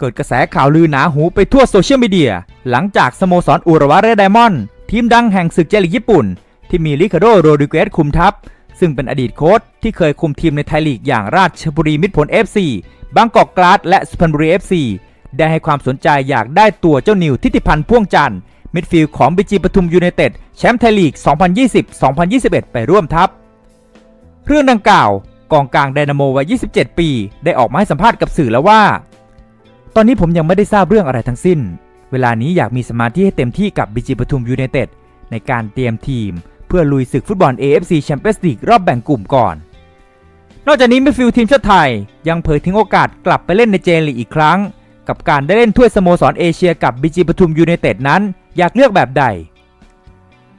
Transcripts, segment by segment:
เกิดกระแสข่าวลือหนาหูไปทั่วโซเชียลมีเดีย หลังจากสโมสรอุระวะเรดไดมอนด์ทีมดังแห่งศึกเจลีกญี่ปุ่น ที่มีริคาร์โดโรดริเกสคุมทัพ ซึ่งเป็นอดีตโค้ชที่เคยคุมทีมในไทยลีกอย่างราชบุรีมิตรผล FC บางกอกกราดและสุพรรณบุรี FC ได้ให้ความสนใจอยากได้ตัวเจ้านิวทิติพันธ์พ่วงจันทร์มิดฟิลด์ของบีจีปทุมยูไนเต็ดแชมป์ไทยลีก 2020-2021 ไปร่วมทัพ เรื่องดังกล่าวกองกลางไดนาโมวัย 27 ปี ได้ออกมาให้สัมภาษณ์กับสื่อแล้วว่า ตอนนี้ผมยังไม่ได้ทราบเรื่องอะไรทั้งสิ้น เวลานี้อยากมีสมาธิให้เต็มที่กับบีจีปทุมยูไนเต็ดในการเตรียมทีม เพื่อลุยศึกฟุตบอล AFC แชมเปี้ยนส์ลีกรอบแบ่งกลุ่มก่อน นอกจากนี้มิฟิลทีมชาติไทย ยังเผยถึงโอกาสกลับไปเล่นในเจลีกอีกครั้ง กับการได้เล่นถ้วยสโมสรเอเชียกับบีจีปทุมยูไนเต็ดนั้น อยากเลือกแบบใด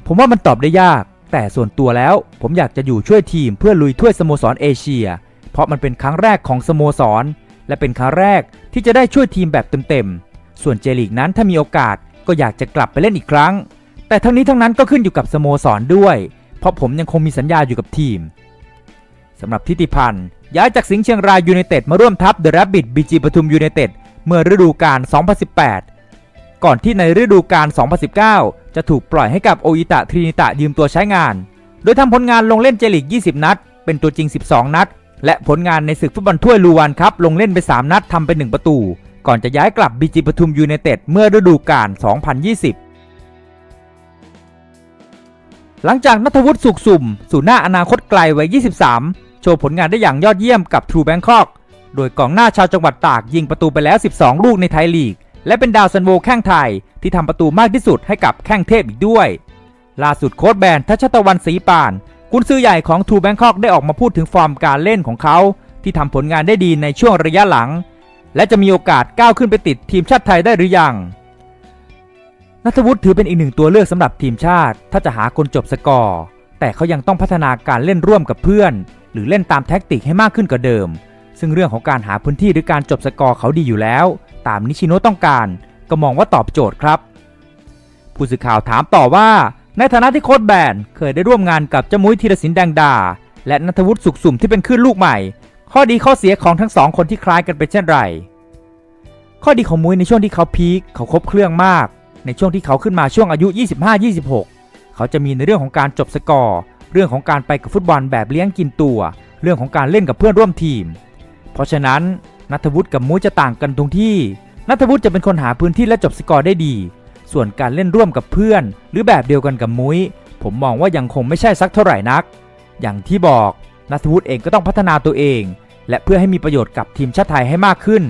ผมว่ามันตอบได้ยาก แต่ส่วนตัวแล้วผมอยากจะอยู่ช่วยทีมเพื่อลุยถ้วยสโมสรเอเชีย เพราะมันเป็นครั้งแรกของสโมสร และเป็นครั้งแรกที่จะได้ช่วยทีมแบบเต็มๆ ส่วนเจลีกนั้นถ้ามีโอกาสก็อยากจะกลับไปเล่นอีกครั้ง แต่ทั้งนี้ทั้งนั้นก็ขึ้นอยู่กับสโมสรด้วย เพราะผมยังคงมีสัญญาอยู่กับทีมสำหรับทิติพันธ์ย้ายจากสิงห์เชียงรายยูไนเต็ดมาร่วมทัพเดอะแรบบิทบีจีปทุมยูไนเต็ดเมื่อฤดูกาล 2018 ก่อนที่ในฤดูกาล 2019 จะถูกปล่อยให้กับโออิตะทรินิตะยืมตัวใช้งาน โดยทำผลงานลงเล่นเจลีก20 นัด เป็นตัวจริง 12 นัด และผลงานในศึกฟุตบอลถ้วยลูวานครับ ลงเล่นไป 3 นัดทำไป 1 ประตู ก่อนจะย้ายกลับบีจีปทุมยูไนเต็ดเมื่อฤดูกาล 2020หลังจากนัทวุฒิสุขสุ่ม สู่หน้าอนาคตไกลวัย 23 โชว์ผลงานได้อย่างยอดเยี่ยมกับทรูแบงคอก โดยกองหน้าชาวจังหวัดตากยิงประตูไปแล้ว 12 ลูกในไทยลีก และเป็นดาวซันโวแข้งไทย ที่ทำประตูมากที่สุดให้กับแข้งเทพอีกด้วย ล่าสุดโค้ชแบนทัชตะวันศรีปาน กุนซือใหญ่ของทูแบงคอกได้ออกมาพูดถึงฟอร์มการเล่นของเขา ที่ทำผลงานได้ดีในช่วงระยะหลัง และจะมีโอกาสก้าวขึ้นไปติดทีมชาติไทยได้หรือยังนัทวุฒิถือเป็นอีกหนึ่งตัวเลือกสำหรับทีมชาติ ถ้าจะหาคนจบสกอร์ แต่เขายังต้องพัฒนาการเล่นร่วมกับเพื่อน หรือเล่นตามแท็กติกให้มากขึ้นกว่าเดิม ซึ่งเรื่องของการหาพื้นที่หรือการจบสกอร์เขาดีอยู่แล้ว ตามนิชิโนต้องการ ก็มองว่าตอบโจทย์ครับ ผู้สื่อข่าวถามต่อว่า ในฐานะที่โค้ชแบนเคยได้ร่วมงานกับเจ้ามุ้ยธีรศิลป์แดงดา และนัทวุฒิสุขสุ่มที่เป็นคลื่นลูกใหม่ ข้อดีข้อเสียของทั้งสองคนที่คล้ายกันเป็นเช่นไร ข้อดีของมุ้ยในช่วงที่เขาพีคเขาครบเครื่องมาก ในช่วงที่เขาขึ้นมาช่วงอายุ 25-26 เขาจะมีในเรื่องของการจบสกอร์ เรื่องของการไปกับฟุตบอลแบบเลี้ยงกินตัว เรื่องของการเล่นกับเพื่อนร่วมทีม เพราะฉะนั้นนัทวุฒิกับมุ้ยจะต่างกันตรงที่นัทวุฒิจะเป็นคนหาพื้นที่และจบสกอร์ได้ดี ส่วนการเล่นร่วมกับเพื่อน หรือแบบเดียวกันกับมุ้ย ผมมองว่ายังคงไม่ใช่สักเท่าไหร่นัก อย่างที่บอกนัทวุฒิเองก็ต้องพัฒนาตัวเอง และเพื่อให้มีประโยชน์กับทีมชาติไทยให้มากขึ้น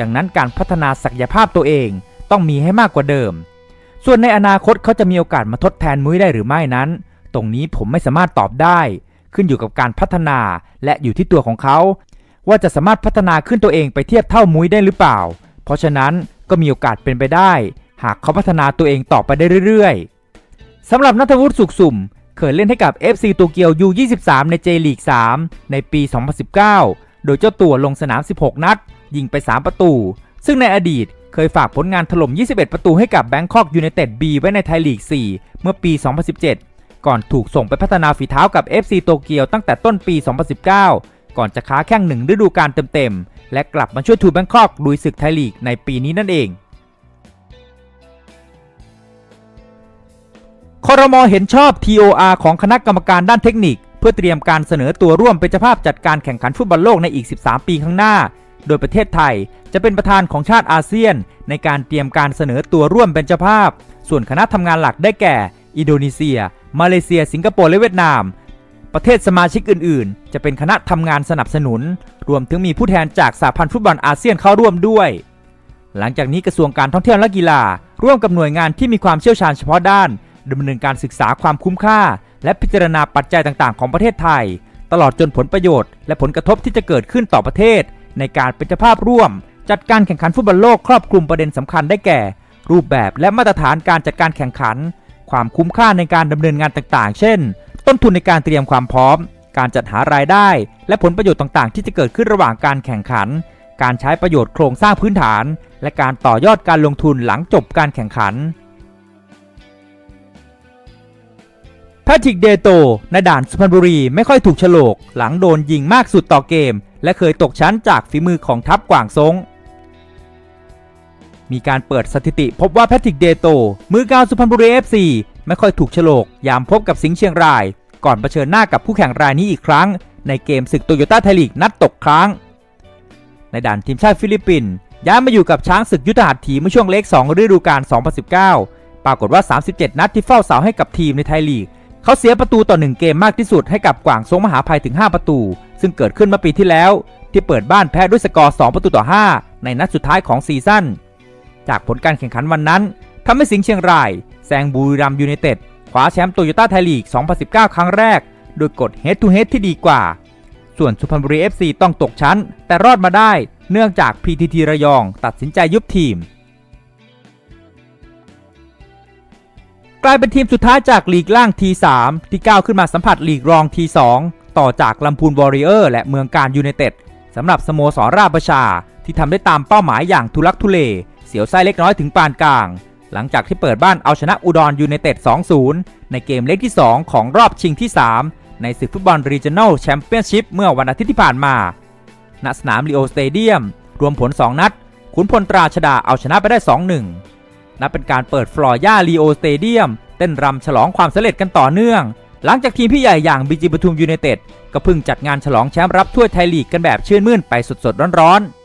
ดังนั้นการพัฒนาศักยภาพตัวเองต้องมีให้มากกว่าเดิม ส่วนในอนาคตเขาจะมีโอกาสมาทดแทนมุ้ยได้หรือไม่นั้น ตรงนี้ผมไม่สามารถตอบได้ ขึ้นอยู่กับการพัฒนาและอยู่ที่ตัวของเขา ว่าจะสามารถพัฒนาขึ้นตัวเองไปเทียบเท่ามุ้ยได้หรือเปล่า เพราะฉะนั้นก็มีโอกาสเป็นไปได้ หากเขาพัฒนาตัวเองต่อไปได้เรื่อยๆสำหรับนัทวุฒิสุขสุ่ม เคยเล่นให้กับ FC โตเกียว U23 ในเจลีก 3 ในปี 2019 โดยเจ้าตัวลงสนาม 16 นัด ยิงไป 3 ประตู ซึ่งในอดีตเคยฝากผลงานถล่ม 21 ประตูให้กับแบงคอกยูไนเต็ด B ไว้ในไทยลีก 4 เมื่อปี 2017 ก่อนถูกส่งไปพัฒนาฝีเท้ากับ FC โตเกียวตั้งแต่ต้นปี 2019 ก่อนจะค้าแข่งหนึ่งฤดูกาลเต็มๆ และกลับมาช่วยทูแบงคอกลุยศึกไทยลีกในปีนี้นั่นเอง คอรมอเห็นชอบ TOR ของคณะกรรมการด้านเทคนิค เพื่อเตรียมการเสนอตัวร่วมเป็นเจ้าภาพจัดการแข่งขันฟุตบอลโลกในอีก 13 ปีข้างหน้า โดยประเทศไทยจะเป็นประธานของชาติอาเซียน ในการเตรียมการเสนอตัวร่วมเป็นเจ้าภาพ ส่วนคณะทำงานหลักได้แก่ อินโดนีเซีย มาเลเซีย สิงคโปร์ และเวียดนาม ประเทศสมาชิกอื่น ๆ จะเป็นคณะทำงานสนับสนุน รวมถึงมีผู้แทนจากสหพันธ์ฟุตบอลอาเซียนเข้าร่วมด้วย หลังจากนี้กระทรวงการท่องเที่ยวและกีฬา ร่วมกับหน่วยงานที่มีความเชี่ยวชาญเฉพาะด้าน ดำเนินการศึกษาความคุ้มค่า และพิจารณาปัจจัยต่างๆ ของประเทศไทย ตลอดจนผลประโยชน์ และผลกระทบที่จะเกิดขึ้นต่อประเทศ ในการเป็นเจ้าภาพร่วม จัดการแข่งขันฟุตบอลโลกครอบคลุมประเด็นสำคัญได้แก่ รูปแบบและมาตรฐานการจัดการแข่งขัน ความคุ้มค่าในการดำเนินงานต่างๆ เช่น ต้นทุนในการเตรียมความพร้อม การจัดหารายได้ และผลประโยชน์ต่างๆ ที่จะเกิดขึ้นระหว่างการแข่งขัน การใช้ประโยชน์โครงสร้างพื้นฐาน และการต่อยอดการลงทุนหลังจบการแข่งขัน แพทริกเดโตในด่านสุพรรณบุรีไม่ค่อยถูกฉลก หลังโดนยิงมากสุดต่อเกม และเคยตกชั้นจากฝีมือของทัพกวางซง มีการเปิดสถิติพบว่าแพทริกเดโต มือกาวสุพรรณบุรี FC ไม่ค่อยถูกฉลก ยามพบกับสิงห์เชียงราย ก่อนเผชิญหน้ากับคู่แข่งรายนี้อีกครั้ง ในเกมศึกโตโยต้าไทยลีกนัดตกครั้ง ในด่านทีมชาติฟิลิปปินส์ย้ายมาอยู่กับช้างศึกยุทธหัตถีเมื่อช่วงเล็ก2ฤดูกาล2019 ปรากฏว่า 37 นัดที่เฝ้าเสาให้กับทีมในไทยลีก เขาเสียประตูต่อ1เกมมากที่สุดให้กับกวางซงมหาภัยถึง 5 ประตู ซึ่งเกิดขึ้นเมื่อปีที่แล้ว ที่เปิดบ้านแพ้ด้วยสกอร์ 2 ประตูต่อ 5 ในนัดสุดท้ายของซีซั่น จากผลการแข่งขันวันนั้นทำให้สิงห์เชียงรายแซงบุรีรัมย์ยูไนเต็ดคว้าแชมป์โตโยต้าไทยลีก 2019 ครั้งแรก โดยกด Head to Head ที่ดีกว่า ส่วนสุพรรณบุรี FC ต้องตกชั้น แต่รอดมาได้ เนื่องจาก PTT ระยอง ตัดสินใจยุบทีม กลายเป็นทีมสุดท้ายจากลีกล่าง T3 ที่ก้าวขึ้นมาสัมผัสลีกรอง T2 ต่อจากลำพูนวอริเออร์และเมืองการยูไนเต็ดสำหรับสโมสรราประชา ที่ทำได้ตามเป้าหมายอย่างทุลักทุเล เสียวไส้เล็กน้อยถึงปานกลาง หลังจากที่เปิดบ้านเอาชนะอุดรยูไนเต็ด 2-0 ในเกมเล็กที่ 2 ของรอบชิงที่ 3 ในศึกฟุตบอลรีเจน l ลแชมเปี้ยนชิพเมื่อวันอาทิตย์ที่ผ่านมา ณ สนามลีโอสเตเดียม รวมผล 2 นัดขุนพลตราชดาเอาชนะไปได้ 2-1 นับเป็นการเปิดฟลอร์ย่าลีโอสเตเดียมเต้นรำฉลองความสำเร็จกันต่อเนื่อง หลังจากทีมพี่ใหญ่อย่างบีจีปทุมยูไนเต็ดก็เพิ่งจัดงานฉลองแชมป์รับถ้วยไทยลีกกันแบบชื่นมื่นไปสดๆร้อนๆ